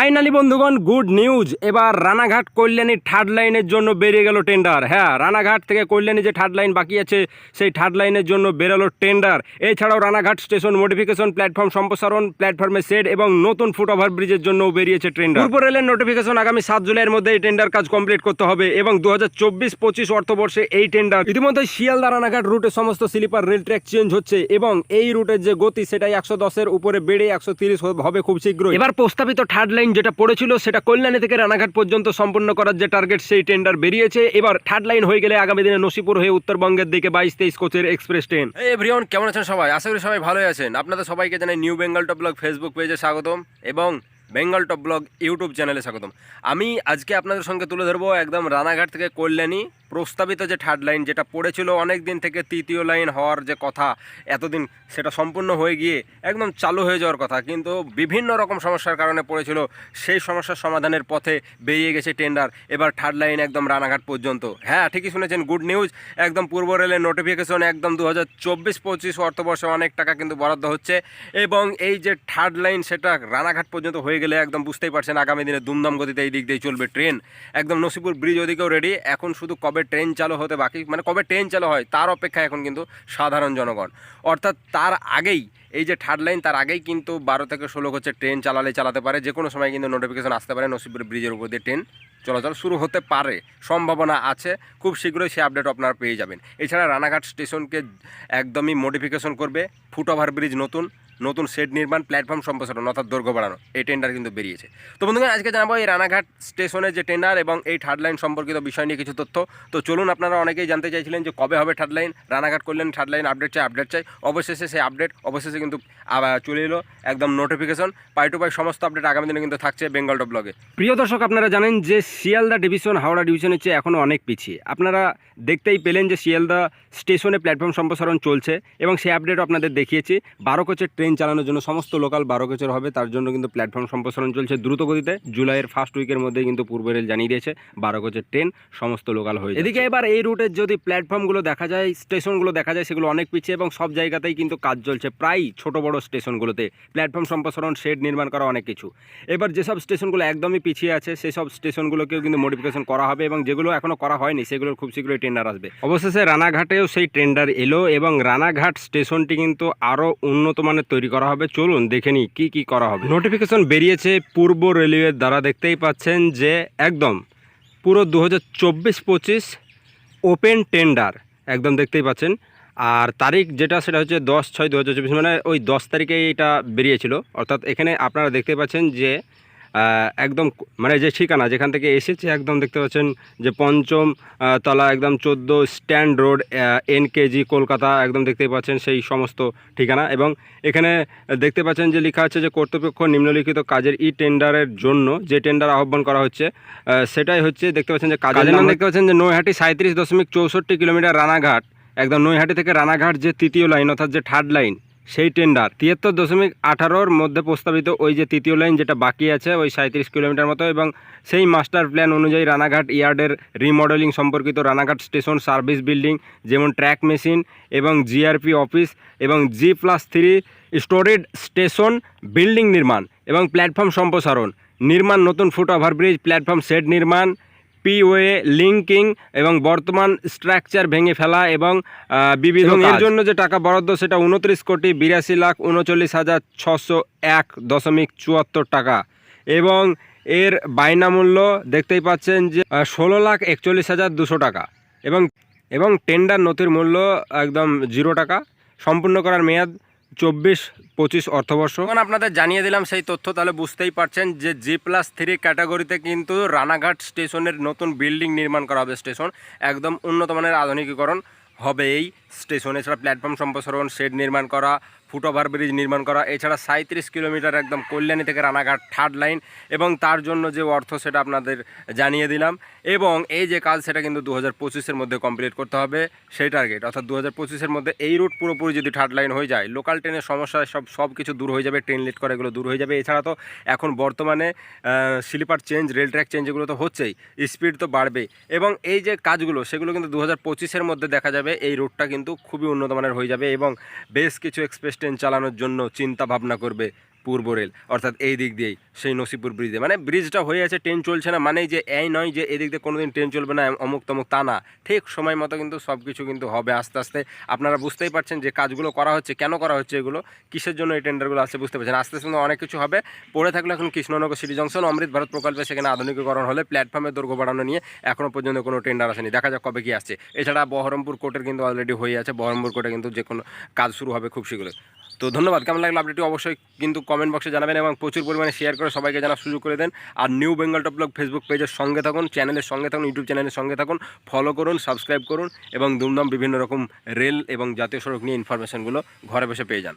Finally বন্ধুগণ good news. এবার Ranaghat Kalyani third লাইনের জন্য বেরিয়ে গেল টেন্ডার। হ্যাঁ রানাঘাট থেকে কল্যাণী যে থার্ড লাইন বাকি আছে সেই থার্ড লাইনের জন্য বেরোলো টেন্ডার। এছাড়াও রানাঘাট স্টেশন মডিফিকেশন প্ল্যাটফর্ম সম্প্রসারণ প্ল্যাটফর্মে সেট এবং নতুন ফুট ওভার ব্রিজের জন্য বেরিয়েছে টেন্ডার। পূর্ব রেলের নোটিফিকেশন আগামী সাত জুলাইয়ের মধ্যে এই টেন্ডার কাজ কমপ্লিট করতে হবে এবং দু হাজার চব্বিশ পঁচিশ অর্থবর্ষে এই টেন্ডার ইতিমধ্যে শিয়ালদা রানাঘাট রুটে সমস্ত স্লিপার রেল ট্র্যাক চেঞ্জ হচ্ছে এবং এই রুটের যে গতি সেটাই একশো দশের উপরে বেড়ে একশো তিরিশ হবে খুব শীঘ্রই। এবার প্রস্তাবিত থার্ড লাইন যেটা পড়েছিল সেটা কল্যাণী থেকে রানাঘাট পর্যন্ত সম্পন্ন করার যে টার্গেট সেই টেন্ডার বেরিয়েছে। এবার থার্ড লাইন হয়ে গেলে আগামী দিনে নসিপুর হয়ে উত্তরবঙ্গের দিকে বাইশ তেইশ কোচের এক্সপ্রেস ট্রেন এই এভরিওয়ান কেমন আছেন সবাই? আশা করি সবাই ভালোই আছেন। আপনাদের সবাইকে জানাই new Bengal top blog Facebook পেজে স্বাগতম এবং বেঙ্গল টপ ব্লগ ইউটিউব চ্যানেলে স্বাগতম। আমি আজকে আপনাদের সঙ্গে তুলে ধরবো একদম রানাঘাট থেকে কল্যাণী প্রস্তাবিত যে থার্ড লাইন যেটা পড়েছিল অনেক দিন থেকে তৃতীয় লাইন হওয়ার যে কথা, এতদিন সেটা সম্পূর্ণ হয়ে গিয়ে একদম চালু হয়ে যাওয়ার কথা, কিন্তু বিভিন্ন রকম সমস্যার কারণে পড়েছিল, সেই সমস্যার সমাধানের পথে বেরিয়ে গেছে টেন্ডার, এবার থার্ড লাইন একদম রানাঘাট পর্যন্ত। হ্যাঁ ঠিকই শুনেছেন, গুড নিউজ, একদম পূর্ব রেলের নোটিফিকেশন একদম দু হাজার চব্বিশ পঁচিশ অর্থবর্ষে অনেক টাকা কিন্তু বরাদ্দ হচ্ছে, এবং এই যে থার্ড লাইন সেটা রানাঘাট পর্যন্ত হয়ে গেলে একদম বুঝতেই পারছেন, আগামী দিনে দুমদম গতিতে এই দিক দিয়ে চলবে ট্রেন। একদম নসিপুর ব্রিজ ওদিকেও রেডি এখন শুধু কবে ট্রেন চালু হতে বাকি মানে কবে ট্রেন চালু হয় তার অপেক্ষা এখন কিন্তু সাধারণ জনগণ। অর্থাৎ তার আগেই, এই যে থার্ড লাইন, তার আগেই কিন্তু বারো থেকে ষোলো হচ্ছে ট্রেন চালালে চালাতে পারে। যে কোনো সময় কিন্তু নোটিফিকেশন আসতে পারে নসিপুর ব্রিজের উপর দিয়ে ট্রেন চলাচল শুরু হতে পারে। সম্ভাবনা আছে, খুব শীঘ্রই সে আপডেট আপনারা পেয়ে যাবেন। এছাড়া রানাঘাট স্টেশনকে একদমই মডিফিকেশন করবে। ফুট ওভার ব্রিজ নতুন। নতুন শেড নির্মাণ প্ল্যাটফর্ম সম্প্রসারণ, অর্থাৎ দৈর্ঘ্য বাড়ানো, এই টেন্ডার কিন্তু বেরিয়েছে। তো বন্ধুগণ, আজকে জানাব এই রানাঘাট স্টেশনের যে টেন্ডার এবং এই থার্ড লাইন সম্পর্কিত বিষয় নিয়ে কিছু তথ্য। তো চলুন, আপনারা অনেকেই জানতে চাইছিলেন যে কবে হবে থার্ড লাইন রানাঘাট করলেন থার্ড লাইন আপডেট চাই আপডেট চাই। অবশেষে সেই আপডেট অবশেষে কিন্তু চলে এলো একদম নোটিফিকেশন পাই টু পাই সমস্ত আপডেট আগামী দিনে কিন্তু থাকছে বেঙ্গল টপ ব্লগে প্রিয় দর্শক, আপনারা জানেন যে শিয়ালদা ডিভিশন হাওড়া ডিভিশনের চেয়ে এখনও অনেক পিছিয়ে। আপনারা দেখতেই পেলেন যে শিয়ালদা স্টেশনে প্ল্যাটফর্ম সম্প্রসারণ চলছে এবং সেই আপডেট আপনাদের দেখিয়েছি। বারো কোচের ট্রেন চালানোর জন্য সমস্ত লোকাল বারো কোচের হবে তার জন্য কিন্তু প্ল্যাটফর্ম সম্প্রসারণ চলছে দ্রুত গতিতে। জুলাইয়ের ফার্স্ট উইকের মধ্যেই কিন্তু পূর্ব রেল জানিয়ে দিয়েছে বারো কোচের ট্রেন সমস্ত লোকাল হয়ে এদিকে এবার এই রুটের যদি প্ল্যাটফর্মগুলো দেখা যায় স্টেশনগুলো দেখা যায় সেগুলো অনেক পিছিয়ে এবং সব জায়গাতেই কিন্তু কাজ চলছে প্রায় ছোট বড় স্টেশনগুলোতে। প্ল্যাটফর্ম সম্প্রসারণ শেড নির্মাণ করা অনেক কিছু। এবার যেসব স্টেশনগুলো একদমই পিছিয়ে আছে সেই সব স্টেশনগুলোকেও কিন্তু মডিফিকেশন করা হবে এবং যেগুলো এখনও করা হয়নি সেগুলোর খুব শীঘ্রই টেন্ডার আসবে। অবশেষে রানাঘাটেও সেই টেন্ডার এলো এবং রানাঘাট স্টেশনটি কিন্তু আরও উন্নত মানের তৈরি করা হবে। চলুন দেখে নিই কী কী করা হবে। নোটিফিকেশন বেরিয়েছে পূর্ব রেলওয়ের দ্বারা। দেখতেই পাচ্ছেন যে একদম পুরো দু হাজার ওপেন টেন্ডার। একদম দেখতেই পাচ্ছেন। আর তারিখ যেটা, সেটা হচ্ছে দশ ছয় দু মানে ওই দশ তারিখে এটা বেরিয়েছিল। অর্থাৎ এখানে আপনারা দেখতে পাচ্ছেন যে একদম মানে যে ঠিকানা যেখান থেকে এসেছে একদম দেখতে পাচ্ছেন যে পঞ্চম তলা একদম চোদ্দ stand road N K G Kolkata একদম দেখতেই পাচ্ছেন সেই সমস্ত ঠিকানা। এবং এখানে দেখতে পাচ্ছেন যে লেখা আছে যে কর্তৃপক্ষ নিম্নলিখিত কাজের ই টেন্ডারের জন্য যে টেন্ডার আহ্বান করা হচ্ছে সেটাই হচ্ছে দেখতে পাচ্ছেন যে কাজের নাম দেখতে পাচ্ছেন যে নৈহাটি সাঁত্রিশ দশমিক চৌষট্টি কিলোমিটার রানাঘাট। একদম নৈহাটি থেকে রানাঘাট যে তৃতীয় লাইন অর্থাৎ যে থার্ড লাইন সেই টেন্ডার তিয়াত্তর দশমিক আঠারোর মধ্যে প্রস্তাবিত ওই যে তৃতীয় লাইন যেটা বাকি আছে, ওই সাঁত্রিশ কিলোমিটার মতো এবং সেই মাস্টার প্ল্যান অনুযায়ী রানাঘাট ইয়ার্ডের রিমডেলিং সম্পর্কিত রানাঘাট স্টেশন সার্ভিস বিল্ডিং যেমন ট্র্যাক মেশিন এবং জিআরপি অফিস এবং G plus three storage station building নির্মাণ এবং প্ল্যাটফর্ম সম্প্রসারণ। নির্মাণ নতুন ফুট ওভারব্রিজ প্ল্যাটফর্ম সেট নির্মাণ পিওয়ে লিঙ্কিং এবং বর্তমান স্ট্রাকচার ভেঙে ফেলা এবং বিবিধ এর জন্য যে টাকা বরাদ্দ সেটা উনত্রিশ কোটি বিরাশি লাখ উনচল্লিশ হাজার ছশো এক দশমিক চুয়াত্তর টাকা। এবং এর বায়না মূল্য দেখতেই পাচ্ছেন যে ষোলো লাখ একচল্লিশ হাজার দুশো টাকা। এবং এবং টেন্ডার নথির মূল্য একদম জিরো টাকা। সম্পূর্ণ করার মেয়াদ চব্বিশ, পঁচিশ অর্থবর্ষ। এখন আপনাদের জানিয়ে দিলাম সেই তথ্য, তাহলে বুঝতেই পারছেন যে জি প্লাস থ্রি ক্যাটাগরিতে কিন্তু রানাঘাট স্টেশনের নতুন বিল্ডিং নির্মাণ করা হবে স্টেশন। একদম উন্নত মানের আধুনিকীকরণ হবে এই স্টেশন। এছাড়া প্ল্যাটফর্ম সম্প্রসারণ শেড নির্মাণ করা ফুট ওভার ব্রিজ নির্মাণ করা। এছাড়া সাঁত্রিশ কিলোমিটার একদম কল্যাণী থেকে রানাঘাট থার্ড লাইন এবং তার জন্য যে অর্থ সেটা আপনাদের জানিয়ে দিলাম। এবং এই যে কাজ সেটা কিন্তু দু হাজার মধ্যে কমপ্লিট করতে হবে, সেই টার্গেট। অর্থাৎ দু হাজার মধ্যে এই রুট পুরোপুরি যদি থার্ড লাইন হয়ে যায়, লোকাল ট্রেনের সমস্যা সব সব কিছু দূর হয়ে যাবে, ট্রেন লেট করা এগুলো দূর হয়ে যাবে। এছাড়া তো এখন বর্তমানে sleeper change, rail track change এগুলো তো হচ্ছেই, স্পিড তো বাড়বে এবং এই যে কাজগুলো, সেগুলো কিন্তু দু হাজার মধ্যে দেখা যাবে, এই রুটটা কিন্তু খুবই উন্নত মানের হয়ে যাবে এবং বেশ কিছু এক্সপ্রেস ট্রেন চালানোর জন্য চিন্তা ভাবনা করবে। পূর্ব রেল, অর্থাৎ এই দিক দিয়েই, সেই নসিপুর ব্রিজে মানে ব্রিজটা হয়ে আছে ট্রেন চলছে না মানে যে এই নয় যে এদিক দিয়ে কোনোদিন ট্রেন চলবে না, অমুক তমুক তা না। ঠিক সময় মতো কিন্তু সব কিছু কিন্তু হবে আস্তে আস্তে। আপনারা বুঝতেই পারছেন যে কাজগুলো করা হচ্ছে, কেন করা হচ্ছে এগুলো? কিসের জন্য এই টেন্ডারগুলো আসছে বুঝতে পারছেন? আস্তে আস্তে অনেক কিছু হবে। পড়ে থাকলে এখন কৃষ্ণনগর সিটি জংশন অমৃত ভারত প্রকল্পে সেখানে আধুনিকীকরণ হলে প্ল্যাটফর্মের দৈর্ঘ্য বাড়ানো নিয়ে এখনও পর্যন্ত কোনো টেন্ডার আসেনি। দেখা যাক কবে কি আসছে। এছাড়া বহরমপুর কোর্টের কিন্তু অলরেডি হয়ে আছে। বহরমপুর কোর্টে কিন্তু যে কোনো কাজ শুরু হবে খুব শীঘ্রই। তো ধন্যবাদ, কেমন লাগল আপডেটটি অবশ্যই কিন্তু কমেন্ট বক্সে জানাবেন এবং প্রচুর পরিমাণে শেয়ার করে সবাইকে জানার সুযোগ করে দেন। আর new Bengal top blog Facebook পেজের সঙ্গে থাকুন চ্যানেলের সঙ্গে থাকুন ইউটিউব চ্যানেলের সঙ্গে থাকুন ফলো করুন সাবস্ক্রাইব করুন এবং দুমদম বিভিন্ন রকম রেল এবং জাতীয় সড়ক নিয়ে ইনফরমেশনগুলো ঘরে বসে পেয়ে যান।